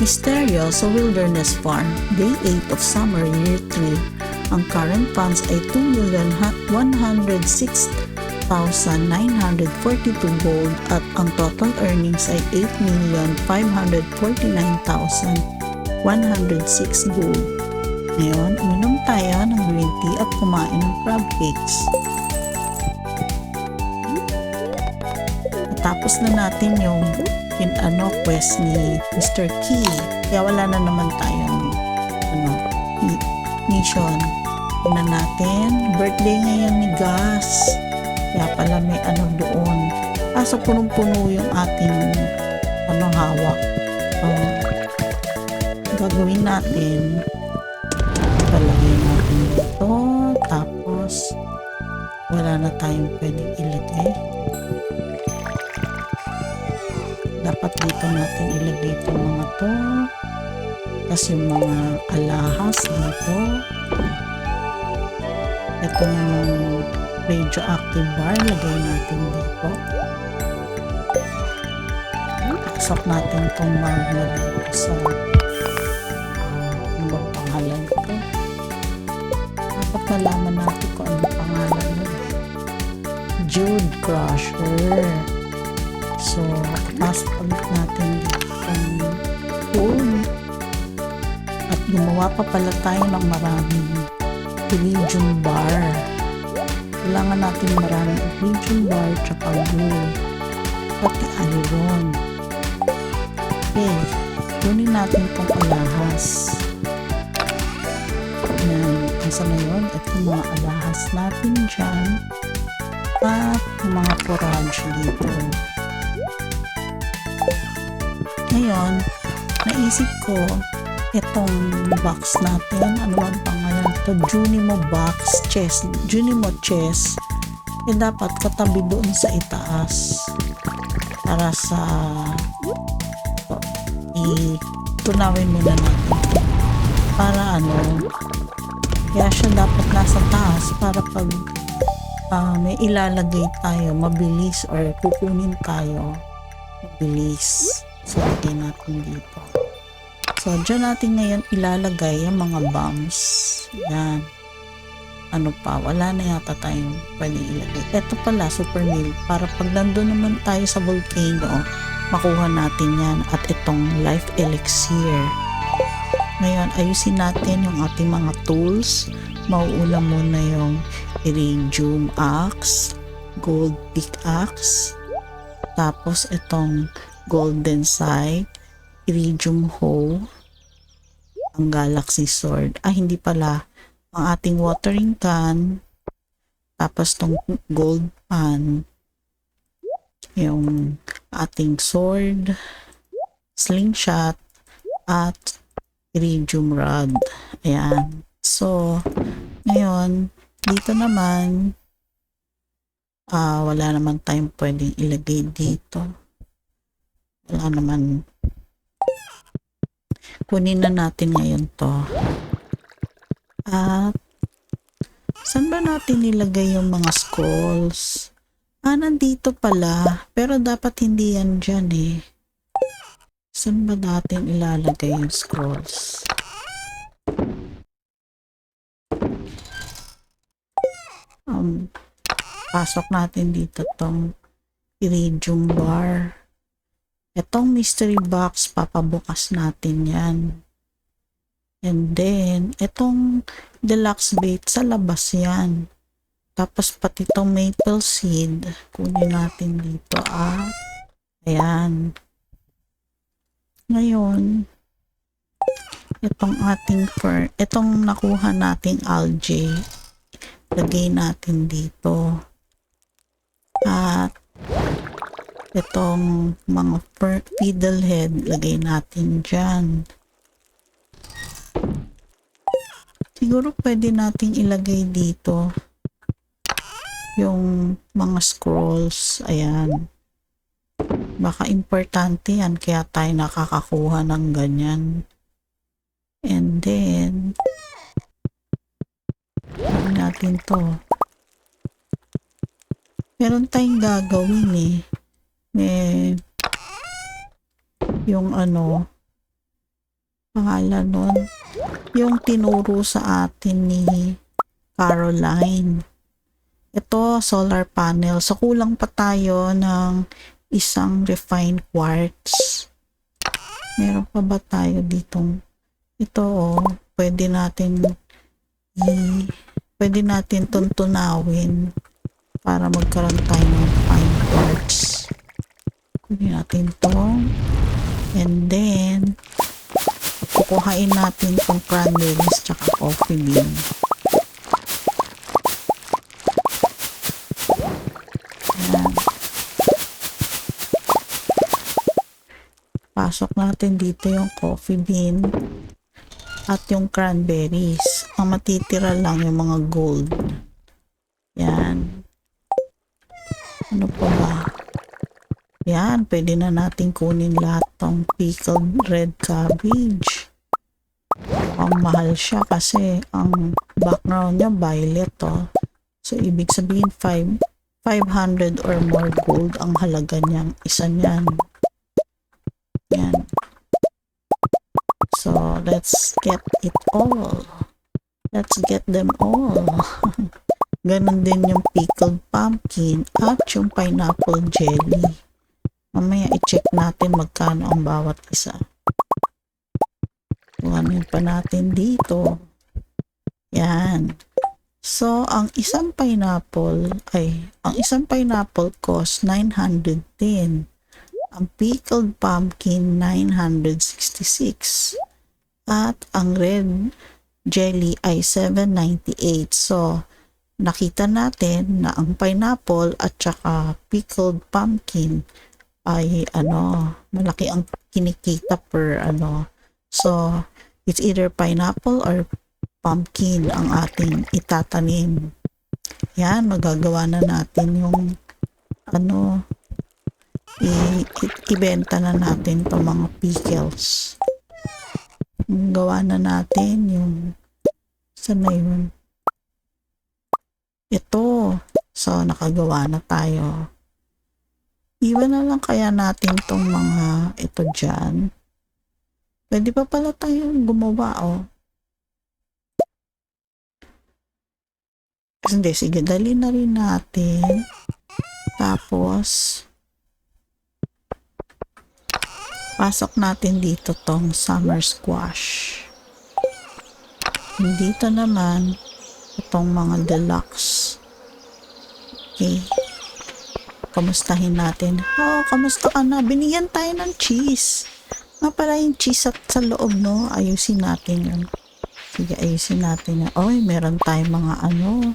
Misterio sa Wilderness Farm, Day 8 of Summer Year 3. Ang current funds ay 2,106,942 gold at ang total earnings ay 8,549,106 gold. Ngayon, uminom tayo ng green tea at kumain ng crab cakes. Tapos na natin yung in ano quest ni Mr. Key. Kaya wala na naman tayong ano mi- mission. Tingnan natin. Birthday ngayon ni Gus. Kaya pala may ano doon. Kaso punong-puno yung ating ano hawak. Um, gagawin natin. Palagay natin dito. Tapos wala na tayong pwedeng ilagay. Dapat dito natin ilagay itong mga to. Tapos yung mga alahas dito. Ito namang radioactive bar lagay natin dito. Pasok natin itong magma dito sa ano bang pangalan ko. Dapat malaman natin kung ano pangalan mo Jude Crusher pasok ulit natin itong phone. At gumawa pa pala tayo ng maraming iridium bar. Kailangan natin maraming iridium bar tsaka glue. Pati iron. Okay. Kunin natin itong alahas. Yan. Asa na yun? Ito yung mga alahas natin dyan. At mga forage dito. Ngayon, naisip ko, itong box natin, ano ba ang pangalan to? Junimo box, chest, Junimo chest, eh dapat katabi doon sa itaas. Para sa, i, tunawin muna natin. Para ano, kaya siya dapat nasa taas para pag ah, may ilalagay tayo, mabilis or kukunin tayo, mabilis. So, lagay natin dito. So, dyan natin ngayon ilalagay yung mga bombs. Yan. Ano pa, wala na yata tayong pwede ilagay. Ito pala, super meal. Para pag nandun naman tayo sa volcano, makuha natin yan. At itong life elixir. Ngayon, ayusin natin yung ating mga tools. Mauuna muna yung iridium axe, gold pickaxe, tapos itong golden sight, iridium hoe, ang galaxy sword. Ah, hindi pala. Ang ating watering can, tapos tong gold pan, yung ating sword, slingshot, at iridium rod. Ayan. So, ngayon, dito naman, ah wala naman tayong pwedeng ilagay dito wala naman. Kunin na natin ngayon to. At saan ba natin nilagay yung mga scrolls ah nandito pala. Pero dapat hindi yan dyan eh. Saan ba natin ilalagay yung scrolls um, pasok natin dito tong iridium bar Itong mystery box, papabukas natin yan. And then, itong deluxe bait, sa labas yan. Tapos, pati itong maple seed, kunin natin dito. Ah, ayan. Ngayon, itong ating fur, itong nakuha nating algae, lagay natin dito. At, itong mga fiddlehead lagay natin dyan. Siguro pwede nating ilagay dito yung mga scrolls. Ayan. Baka importante yan kaya tayo nakakakuha ng ganyan. And then natin to. Meron tayong gagawin eh may yung ano pangalan nun? Yung tinuro sa atin ni Caroline. Ito, solar panel. So, kulang pa tayo ng isang refined quartz. Meron pa ba tayo ditong ito oh, pwede natin pwede natin tuntunawin para magkaroon tayo ng fine quartz. Kunin natin to. And then, kukuhain natin tong cranberries tsaka coffee bean. Pasok natin dito yung coffee bean at yung cranberries. Ang matitira lang yung mga gold. Yan. Ano pa ba? Yan, pwede na natin kunin lahat ng pickled red cabbage. Ang mahal siya kasi ang background niya violet oh. So, ibig sabihin 5, 500 or more gold ang halaga niyang isa niyan. Yan. So, let's get it all. Let's get them all. Ganon din yung pickled pumpkin at yung pineapple jelly. Mamaya i-check natin magkano ang bawat isa. Kuhanin pa natin dito. Yan. So, ang isang pineapple ay, ang isang pineapple cost 910. Ang pickled pumpkin 966. At ang red jelly ay 798. So, nakita natin na ang pineapple at saka pickled pumpkin ay ano, malaki ang kinikita per ano. So, it's either pineapple or pumpkin ang ating itatanim. Yan, magagawa na natin yung ano, i- i- ibenta na natin to mga pickles. Gawa na natin yung saan na yun? Ito. So, nakagawa na tayo. Iwan na lang kaya natin tong mga ito dyan. Pwede pa pala tayong gumawa, oh. Hindi, sige, dali na rin natin. Tapos, pasok natin dito tong summer squash. Dito naman, itong mga deluxe. Okay. Kamustahin natin. Oh, kamusta ka na? Binigyan tayo ng cheese. Nga pala yung cheese at sa loob, no? Ayusin natin yun. Sige, ayusin natin yan. Oy, meron tayong mga ano,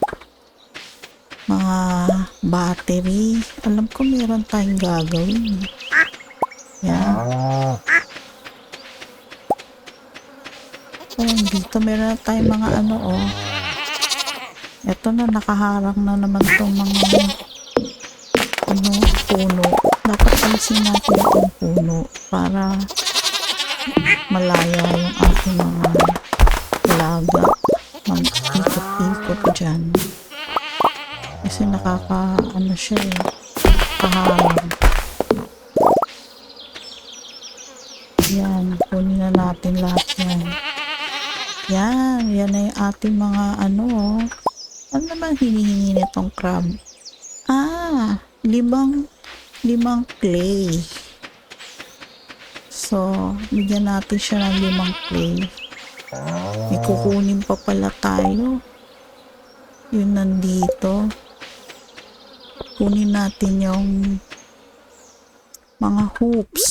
mga battery. Alam ko meron tayong gagawin. Yan. Oh, dito meron tayong mga ano, oh. Ito na, nakaharang na naman tong mga. Dapat alisin natin itong puno para malaya yung ating mga alaga. Mag-ikot-ikot dyan. Kasi nakaka, ano siya eh, kaharang. Yan, kunin na natin lahat yan. Yan, yan na yung ating mga ano, oh. Ano naman hinihingi nitong crab? Ah, limang, limang clay. So, bigyan natin siya ng limang clay. May kukunin pa pala tayo. Yun nandito. Kunin natin yung mga hoops.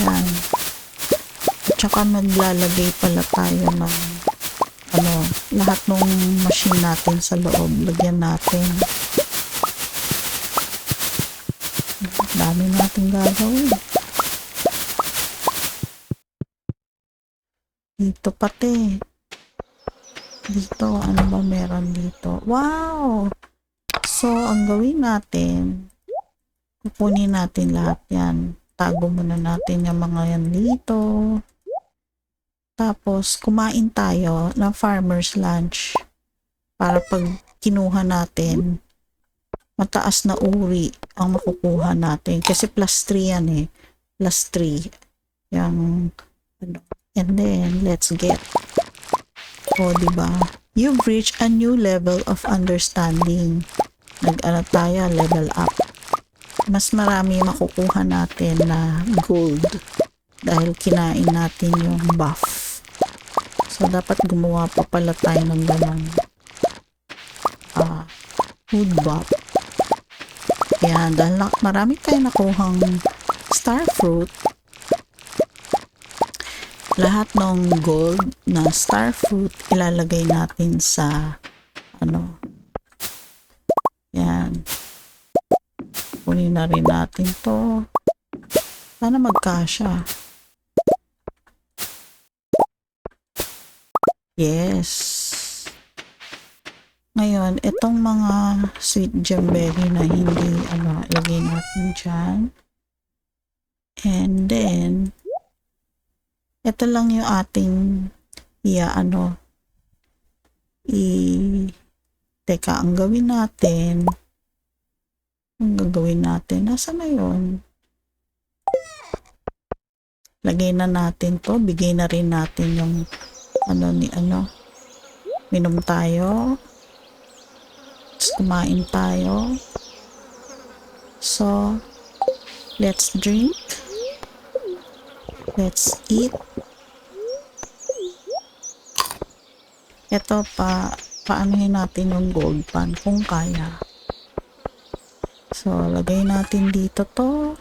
Yan. At saka maglalagay pala tayo ng ano, lahat ng machine natin sa loob. Lagyan natin. Dami natin gagawin. Dito pati. Dito, ano ba meron dito? Wow! So, ang gawin natin, kukunin natin lahat yan. Tago muna natin yung mga yan dito. Tapos, kumain tayo ng farmer's lunch para pag kinuha natin, mataas na uri ang makukuha natin. Kasi plus 3 yan eh. Plus 3. Yung Ano? And then, let's get. O, di ba? You've reached a new level of understanding. Nag-ano tayo, level up. Mas marami makukuha natin na gold dahil kinain natin yung buff. So, dapat gumawa pa pala tayo ng ganang ah, food buff. Dahil na- marami tayo nakuhang star fruit, lahat ng gold na star fruit ilalagay natin sa ano yan. Kunin na rin natin to. Sana magkasya. Yes ngayon itong mga sweet gemberry na hindi ano ilagay natin dyan. And then ito lang yung ating iya ano i teka ang gawin natin ang gagawin natin nasa na yun? Lagay na natin to bigay na rin natin yung ano ni ano minom tayo kumain tayo. So let's drink. Let's eat. Ito pa paanohin natin yung gold pan kung kaya. So lagay natin dito to.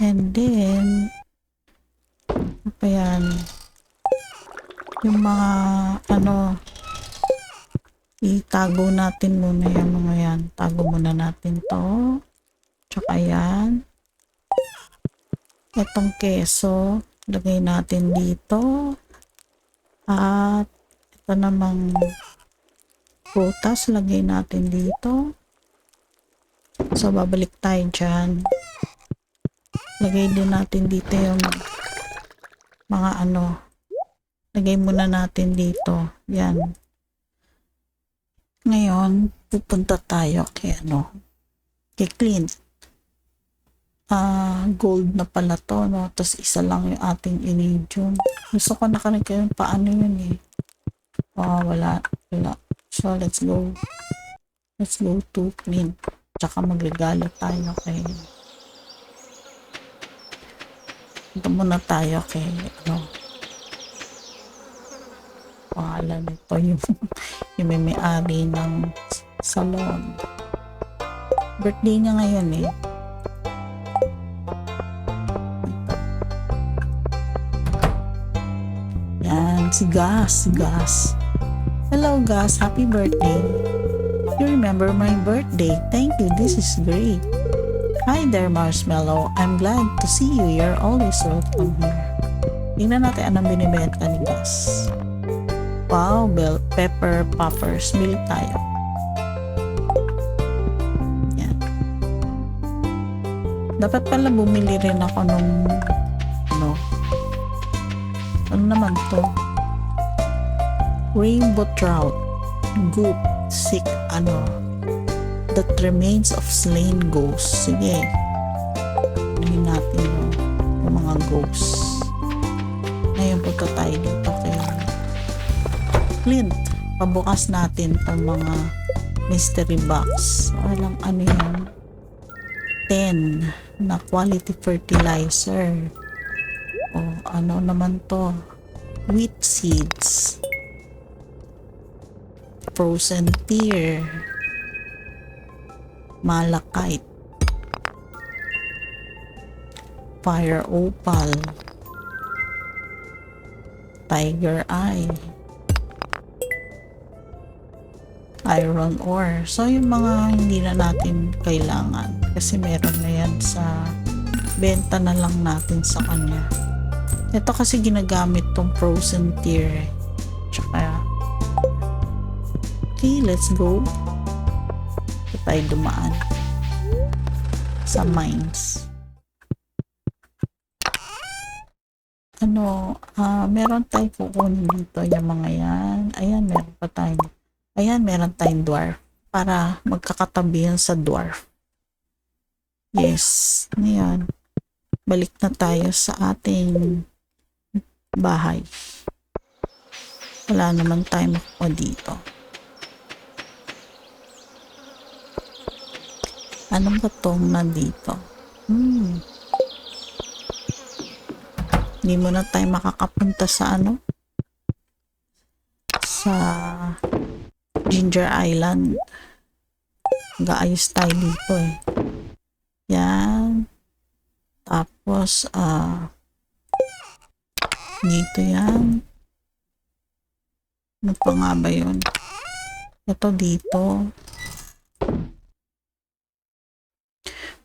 And then ano pa yan yung mga ano itago natin muna yung mga yan. Tago muna natin to. Tsaka yan. Itong keso lagay natin dito. At ito namang prutas lagay natin dito. So babalik tayo dyan. Lagay din natin dito yung mga ano lagay muna natin dito yan ngayon pupunta tayo kay ano kay Clint ah gold na pala to, no? Tapos isa lang yung ating iridium. Gusto ko nakanig kayo paano yun eh. Oh, wala. Wala. So, let's go. Let's go to clean. Tsaka magregalo tayo kay Ito muna tayo kay ano pangalan nito yung yung may may-ari ng salon. Birthday niya ngayon eh. Yan, si Gas, si Gas. Hello Gas, happy birthday. You remember my birthday. Thank you, this is great. Hi there Marshmallow, I'm glad to see you. You're always welcome here. Tingnan natin anong binibenta ni Gas. Wow, bell pepper poppers. Bili tayo. Yan. Dapat pala bumili rin ako nung ano, ano naman to? Rainbow trout. Goop. Sick. Ano? That remains of slain ghosts. Sige. Anuhin natin yung, mga ghosts. Ngayon punta tayo dito Clint. Pabukas natin itong mga mystery box. Walang ano yan. 10 na quality fertilizer. O ano naman to? Wheat seeds. Frozen tear. Malachite. Fire opal. Tiger eye. Iron ore. So, yung mga hindi na natin kailangan. Kasi meron na yan sa benta na lang natin sa kanya. Ito kasi ginagamit tong frozen tier. eh. Tsaka, okay, let's go. Ito tayo dumaan sa mines. Ano, ah, meron tayong kukunin dito yung mga yan. Ayan, meron pa tayo. Ayan, meron tayong dwarf. Para magkakatabi yan sa dwarf. Yes. Ngayon, balik na tayo sa ating bahay. Wala naman tayo makuha dito. Ano ba tong nandito? Hmm. Hindi mo na tayo makakapunta sa ano? Sa Ginger Island. Gaayos tayo dito eh. Yan. Tapos, ah, dito yan. Ano pa nga ba yun? Ito dito.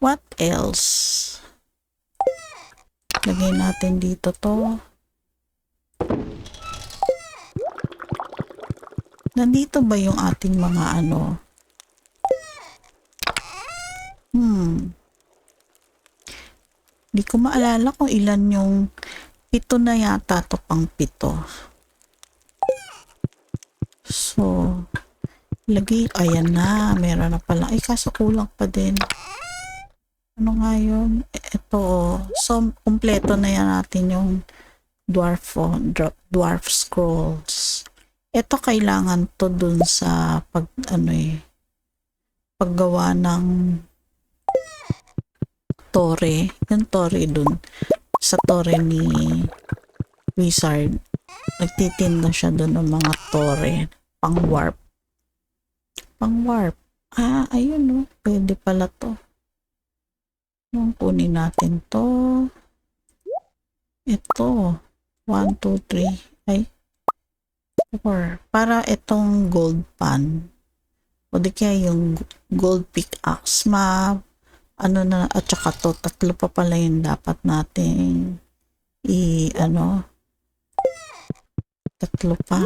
What else? Lagay natin dito to. Nandito ba yung ating mga ano? Hmm. Di ko maalala kung ilan yung pito na yata to pang pito. So, lagay, ayan na, meron na pala. Ay, kaso kulang pa din. Ano nga yun? Ito, oh. so, kumpleto na yan natin yung dwarf, oh, dwarf scrolls. Ito kailangan to dun sa pag, ano eh, paggawa ng tore. Yung tore dun. Sa tore ni Wizard. Nagtitinda siya dun ng mga tore. Pang warp. Pang warp. Ah, ayun no. Pwede pala to. Nung kunin natin to. Ito. 1, 2, 3. Ay. 4. Para itong gold pan. O di kaya yung gold pickaxe. Ma, ano na, at saka to, tatlo pa pala yung dapat nating i, ano, tatlo pa.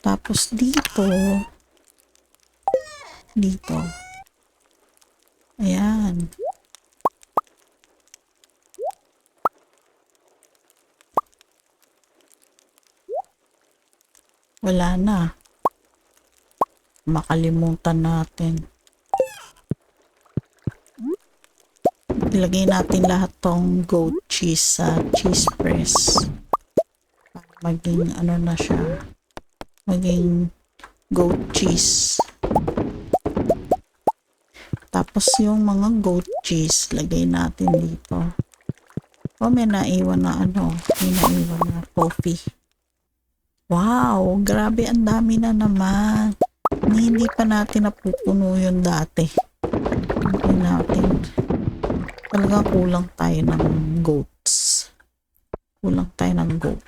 Tapos dito, dito. Ayan. Wala na. Makalimutan natin. Ilagay natin lahat tong goat cheese sa cheese press. Maging ano na siya. Maging goat cheese. Tapos yung mga goat cheese, lagay natin dito. Oh, may naiwan na ano. May naiwan na coffee. Wow, grabe ang dami na naman. Hindi pa natin napupuno yun dati. Hindi natin. Talaga kulang tayo ng goats. Kulang tayo ng goat.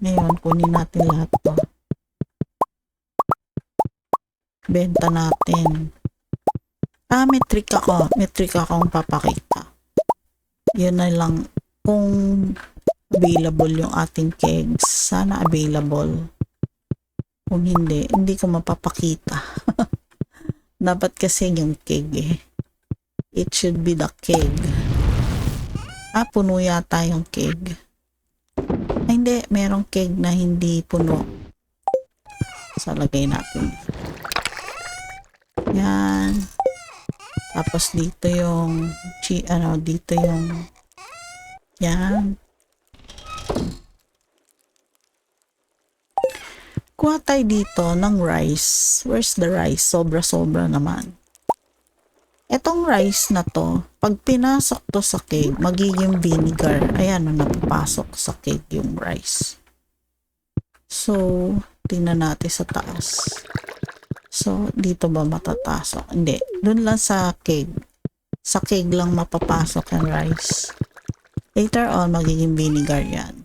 Ngayon, kunin natin lahat to. Benta natin. Ah, may trick ako. May trick akong papakita. Yun na lang. Kung available yung ating kegs. Sana available. Kung hindi, hindi ko mapapakita. Dapat kasi yung keg eh. It should be the keg. Ah, puno yata yung keg. Ay, hindi. Merong keg na hindi puno. So, lagay natin. Yan. Tapos dito yung chi ano dito yung yan. Kuha tayo dito ng rice. Where's the rice? Sobra-sobra naman. Etong rice na to, pag pinasok to sa cake, magiging vinegar. Ayan, no, napapasok sa cake yung rice. So, tingnan natin sa taas. So, dito ba matatasok? Hindi. Doon lang sa cake. Sa cake lang mapapasok yung rice. Later on, magiging vinegar yan.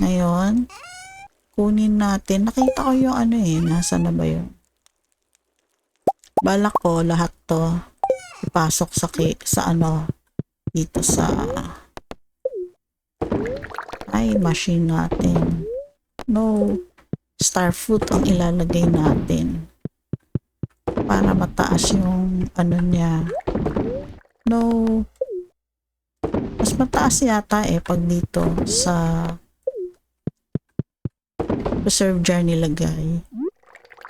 Ngayon, kunin natin. Nakita ko yung ano eh. Nasa na ba yun? Balak ko lahat to ipasok sa sa ano dito sa ay machine natin. No star fruit ang ilalagay natin para mataas yung ano niya. No mas mataas yata eh pag dito sa reserve jar nilagay.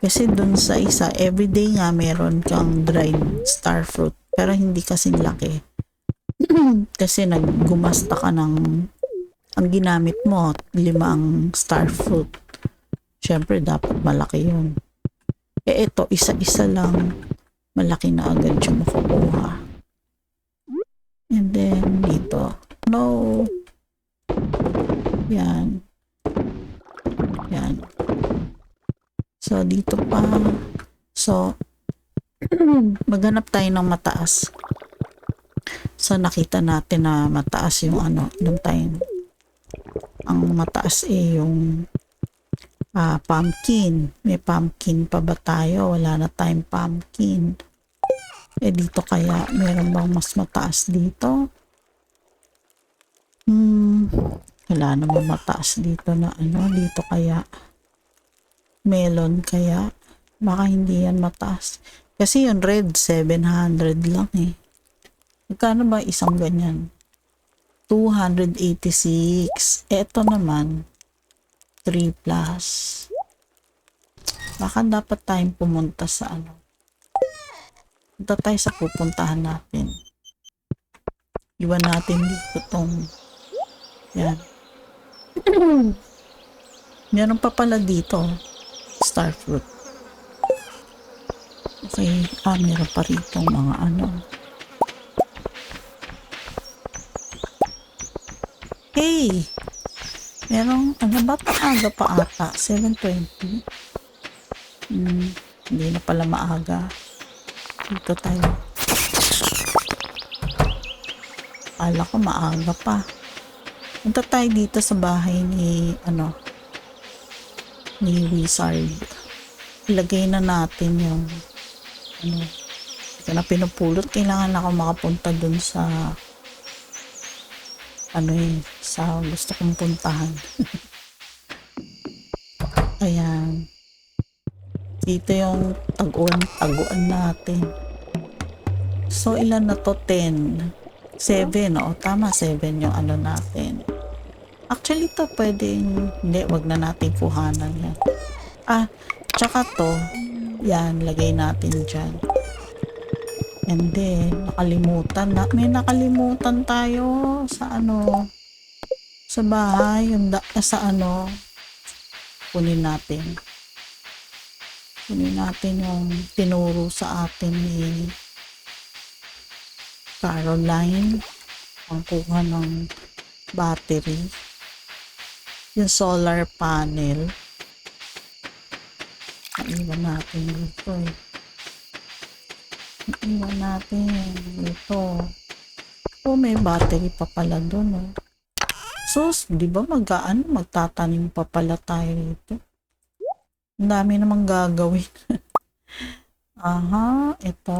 Kasi dun sa isa, everyday nga meron kang dried star fruit. Pero hindi kasing laki. kasi naggumasta ka ng ang ginamit mo, limang star fruit. Siyempre, dapat malaki yun. Eh, ito, isa-isa lang. Malaki na agad yung makukuha. And then, dito. No. Yan. Yan. So, dito pa. So, maghanap tayo ng mataas. So, nakita natin na mataas yung ano, yung time. Ang mataas eh yung ah, pumpkin. May pumpkin pa ba tayo? Wala na tayong pumpkin. Eh, dito kaya, meron bang mas mataas dito? Hmm, wala naman mataas dito na ano, dito kaya. Melon kaya. Baka hindi yan mataas. Kasi yung red, 700 lang eh. Magkano ba isang ganyan? 286. Eto naman, 3 plus. Baka dapat tayong pumunta sa ano. Punta tayo sa pupuntahan natin. Iwan natin dito tong yan. Meron pa pala dito. Star fruit. Okay. Ah, meron pa rito mga ano. Hey! Merong, ano ba? Maaga pa ata. 7.20. Hmm, hindi na pala maaga. Dito tayo. Akala ko maaga pa. Punta tayo dito sa bahay ni, ano, ni Wizard. Ilagay na natin yung, ano, ito na pinupulot. Kailangan ako makapunta dun sa, ano eh, sa gusto kong puntahan. Ayan. Dito yung taguan, taguan natin. So, ilan na to? 10. 7, oo. Tama, 7 yung ano natin. Actually, to pwedeng, hindi, wag na natin kuhanan yan. Ah, tsaka to, yan, lagay natin dyan. And then, nakalimutan na, may nakalimutan tayo sa ano, sa bahay, yung da, sa ano, kunin natin. Kunin natin yung tinuro sa atin ni Caroline ang kuha ng battery yung solar panel. Naiwan natin dito eh. Naiwan natin dito oh may battery pa pala dun oh sus di ba magaan magtatanim pa pala tayo dito ang dami namang gagawin. Aha ito.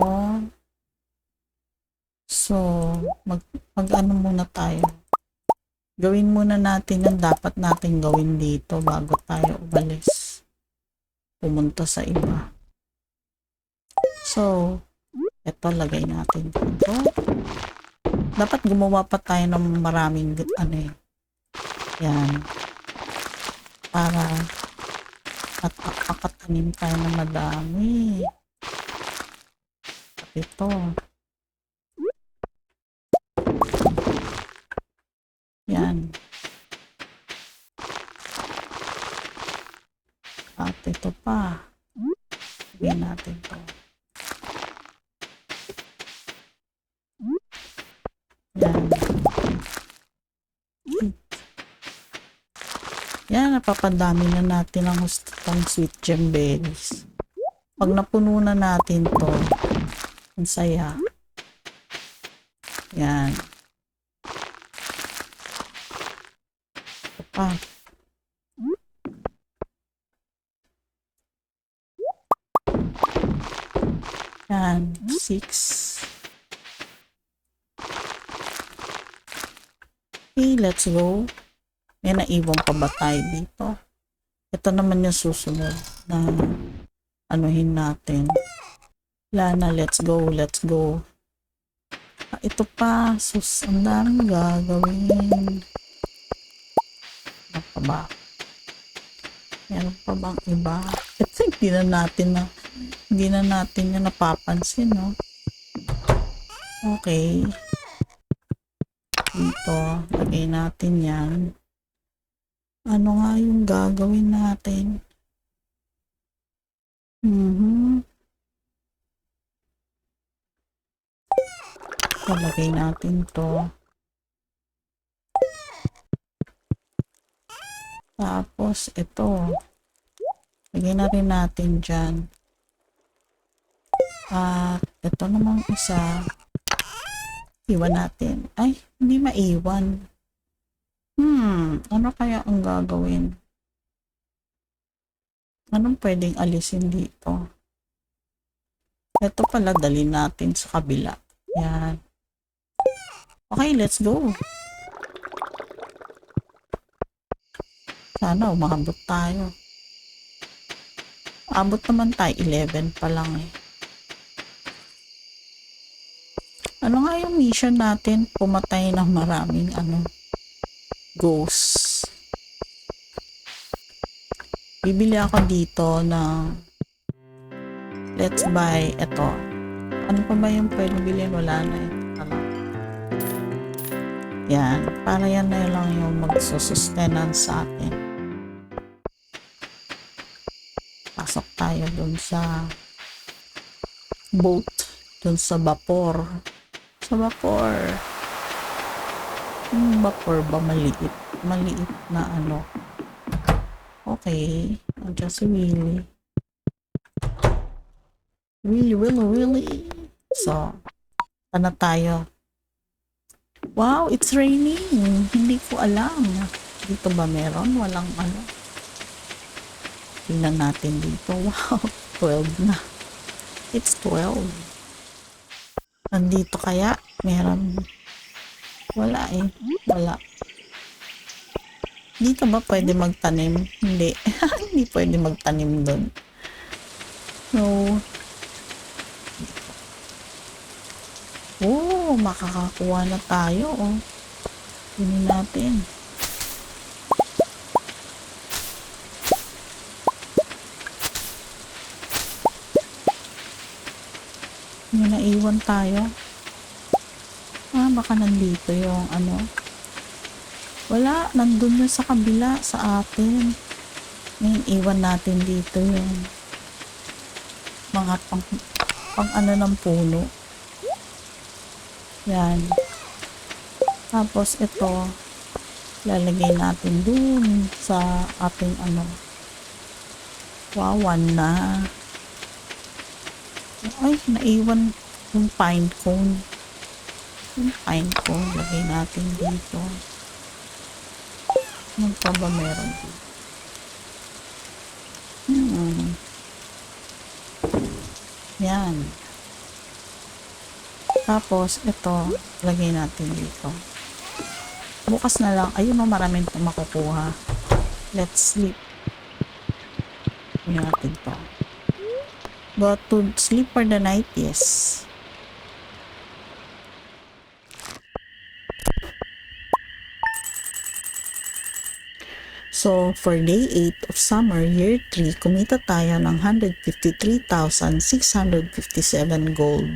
So, mag, mag ano muna tayo. Gawin muna natin yung dapat natin gawin dito bago tayo umalis. Pumunta sa iba. So, eto lagay natin dito. Dapat gumawa pa tayo ng maraming ano eh. Yan. Para at makatanim tayo ng madami. At ito. Yan. At ito pa. Sabihin natin to. Yan. Yan, napapadami na natin ang gustong sweet gem berries. Pag napuno na natin to, ang saya. Yan. Pa. Yan, six. Okay, let's go. May naiwan pa ba tayo dito? Ito naman yung susunod na anuhin natin. Wala na, let's go, let's go. Ah, ito pa, sus, ang daming gagawin. Pa ba? Meron pa bang iba? Ito yung Hindi na natin na, hindi na natin yung napapansin, no? Okay. Dito, lagay natin yan. Ano nga yung gagawin natin? Mhm. Palagay natin to. Tapos, ito. Lagay na rin natin dyan. At, ito namang isa. Iwan natin. Ay, hindi maiwan. Hmm, ano kaya ang gagawin? Anong pwedeng alisin dito? Ito pala, dali natin sa kabila. Yan. Okay, let's go. Sana umabot tayo. Abot naman tayo, 11 pa lang eh. Ano nga yung mission natin? Pumatay ng maraming ano, ghosts. Bibili ako dito ng let's buy ito. Ano pa ba yung pwede bilhin? Wala na eh. Yan. Para yan na lang yung magsusustenance sa atin. Pasok tayo dun sa boat. Dun sa vapor. Sa vapor. Yung vapor ba maliit? Maliit na ano. Okay. Andiyan si Willie. Really, really, really. So, ano tayo? Wow, it's raining. Hindi ko alam. Dito ba meron? Walang ano. Tingnan natin dito. Wow, 12 na. It's 12. Nandito kaya? Meron. Wala eh. Wala. Dito ba pwede magtanim? Hindi. Hindi pwede magtanim doon. So, Oh, makakakuha na tayo, oh. Kunin natin. Naiwan tayo. Ah, baka nandito yung ano. Wala, nandun yun sa kabila, sa atin. Ngayon, iwan natin dito yung mga pang, pang ano ng puno. Yan. Tapos ito, lalagay natin dun sa ating ano. Wow, one na. Ay, naiwan yung pine cone. Yung pine cone, lagay natin dito. Ano pa ba meron dito? Hmm. Yan. Tapos, ito, lagay natin dito. Bukas na lang. Ayun o, maraming pa makukuha. Let's sleep. Lagyan natin to. Go to sleep for the night? Yes. So, for day 8 of summer, year 3, kumita tayo ng 153,657 gold.